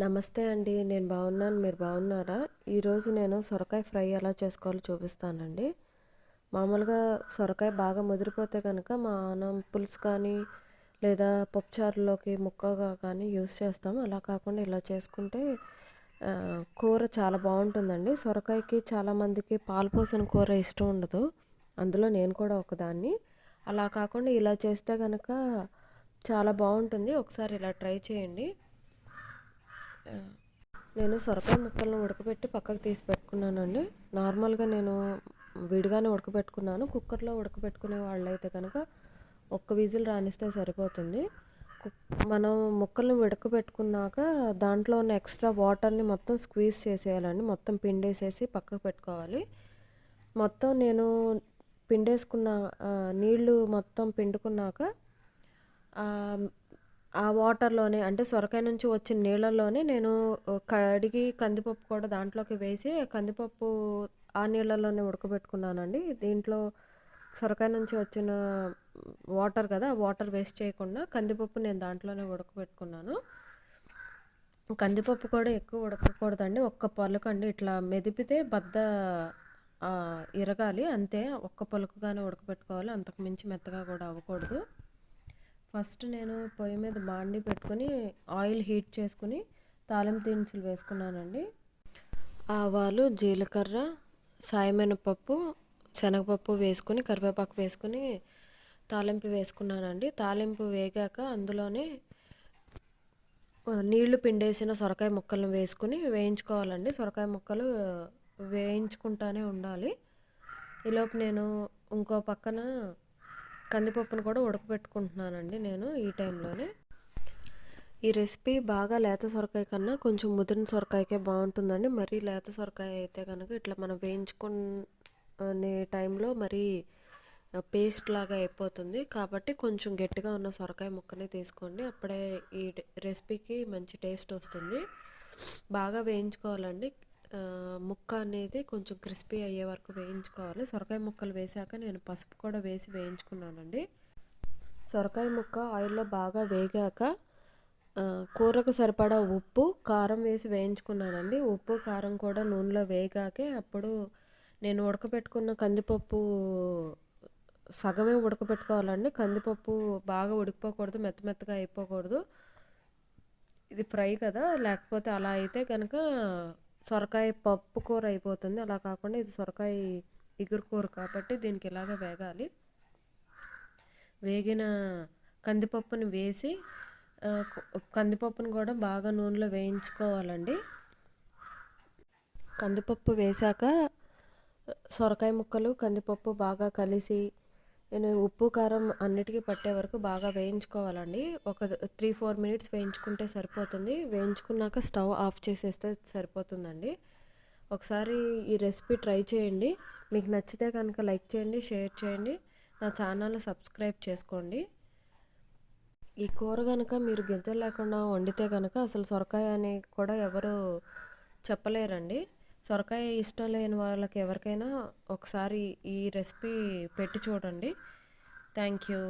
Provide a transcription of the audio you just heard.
నమస్తే అండి నేను బాగున్నాను మీరు బాగున్నారా? ఈరోజు నేను సొరకాయ ఫ్రై ఎలా చేసుకోవాలో చూపిస్తానండి. మామూలుగా సొరకాయ బాగా ముదిరిపోతే కనుక మనం పులుసు కానీ లేదా పప్పుచారులోకి ముక్కగా కానీ యూస్ చేస్తాము అలా కాకుండా ఇలా చేసుకుంటే కూర చాలా బాగుంటుందండి. సొరకాయకి చాలామందికి పాలు పోసిన కూర ఇష్టం ఉండదు. అందులో నేను కూడా ఒకదాన్ని. అలా కాకుండా ఇలా చేస్తే కనుక చాలా బాగుంటుంది. ఒకసారి ఇలా ట్రై చేయండి. నేను సొరకాయ ముక్కలను ఉడకబెట్టి పక్కకు తీసి పెట్టుకున్నానండి. నార్మల్గా నేను విడిగానే ఉడకబెట్టుకున్నాను. కుక్కర్లో ఉడకబెట్టుకునే వాళ్ళైతే కనుక ఒక్క విజిల్ రానిస్తే సరిపోతుంది. మనం ముక్కల్ని ఉడకబెట్టుకున్నాక దాంట్లో ఉన్న ఎక్స్ట్రా వాటర్ని మొత్తం స్క్వీజ్ చేసేయాలండి. మొత్తం పిండేసేసి పక్కకు పెట్టుకోవాలి. మొత్తం నేను పిండేసుకున్న నీళ్ళు మొత్తం పిండుకున్నాక ఆ వాటర్లోనే అంటే సొరకాయ నుంచి వచ్చిన నీళ్ళల్లోనే నేను కడిగి కందిపప్పు కూడా దాంట్లోకి వేసి కందిపప్పు ఆ నీళ్ళల్లోనే ఉడకబెట్టుకున్నానండి. దీంట్లో సొరకాయ నుంచి వచ్చిన వాటర్ కదా వాటర్ వేస్ట్ చేయకుండా కందిపప్పు నేను దాంట్లోనే ఉడకబెట్టుకున్నాను. కందిపప్పు కూడా ఎక్కువ ఉడకకూడదండి. ఒక్క పలుకండి ఇట్లా మెదిపితే బద్ద ఇరగాలి. అంతే ఒక్క పలుకుగానే ఉడకబెట్టుకోవాలి. అంతకు మించి మెత్తగా కూడా అవ్వకూడదు. ఫస్ట్ నేను పొయ్యి మీద బాండి పెట్టుకుని ఆయిల్ హీట్ చేసుకుని తాలింపు దినుసులు వేసుకున్నానండి. ఆవాలు జీలకర్ర సాయమినపప్పు శనగపప్పు వేసుకుని కరివేపాకు వేసుకుని తాలింపు వేసుకున్నానండి. తాలింపు వేగాక అందులోనే నీళ్ళు పిండేసిన సొరకాయ ముక్కలను వేసుకుని వేయించుకోవాలండి. సొరకాయ ముక్కలు వేయించుకుంటానే ఉండాలి. ఈలోపు నేను ఇంకో పక్కన కందిపప్పును కూడా ఉడకబెట్టుకుంటున్నానండి నేను ఈ టైంలోనే. ఈ రెసిపీ బాగా లేత సొరకాయ కన్నా కొంచెం ముదిరిన సొరకాయకే బాగుంటుందండి. మరీ లేత సొరకాయ అయితే కనుక ఇట్లా మనం వేయించుకునే టైంలో మరీ పేస్ట్ లాగా అయిపోతుంది. కాబట్టి కొంచెం గట్టిగా ఉన్న సొరకాయ ముక్కనే తీసుకోండి. అప్పుడే ఈ రెసిపీకి మంచి టేస్ట్ వస్తుంది. బాగా వేయించుకోవాలండి. ముక్క అనేది కొంచెం క్రిస్పీ అయ్యే వరకు వేయించుకోవాలి. సొరకాయ ముక్కలు వేసాక నేను పసుపు కూడా వేసి వేయించుకున్నానండి. సొరకాయ ముక్క ఆయిల్లో బాగా వేగాక కూరకు సరిపడా ఉప్పు కారం వేసి వేయించుకున్నానండి. ఉప్పు కారం కూడా నూనెలో వేగాకే అప్పుడు నేను ఉడకబెట్టుకున్న కందిపప్పు సగమే ఉడకబెట్టుకోవాలండి కందిపప్పు బాగా ఉడికిపోకూడదు మెత్త మెత్తగా అయిపోకూడదు. ఇది ఫ్రై కదా లేకపోతే అలా అయితే కనుక సొరకాయ పప్పు కూర అయిపోతుంది. అలా కాకుండా ఇది సొరకాయ ఇగురు కూర కాబట్టి దీనికి ఇలాగ వేగాలి. వేగిన కందిపప్పుని వేసి కందిపప్పును కూడా బాగా నూనెలో వేయించుకోవాలండి. కందిపప్పు వేశాక సొరకాయ ముక్కలు కందిపప్పు బాగా కలిసి నేను ఉప్పు కారం అన్నిటికీ పట్టే వరకు బాగా వేయించుకోవాలండి. ఒక త్రీ ఫోర్ మినిట్స్ వేయించుకుంటే సరిపోతుంది. వేయించుకున్నాక స్టవ్ ఆఫ్ చేసేస్తే సరిపోతుందండి. ఒకసారి ఈ రెసిపీ ట్రై చేయండి. మీకు నచ్చితే కనుక లైక్ చేయండి షేర్ చేయండి. నా ఛానల్ సబ్స్క్రైబ్ చేసుకోండి. ఈ కూర కనుక మీరు గింజలు లేకుండా వండితే కనుక అసలు సొరకాయ అని కూడా ఎవరు చెప్పలేరండి. సొరకాయ ఇష్టం లేని వాళ్ళకి ఎవరికైనా ఒకసారి ఈ రెసిపీ పెట్టి చూడండి. Thank you.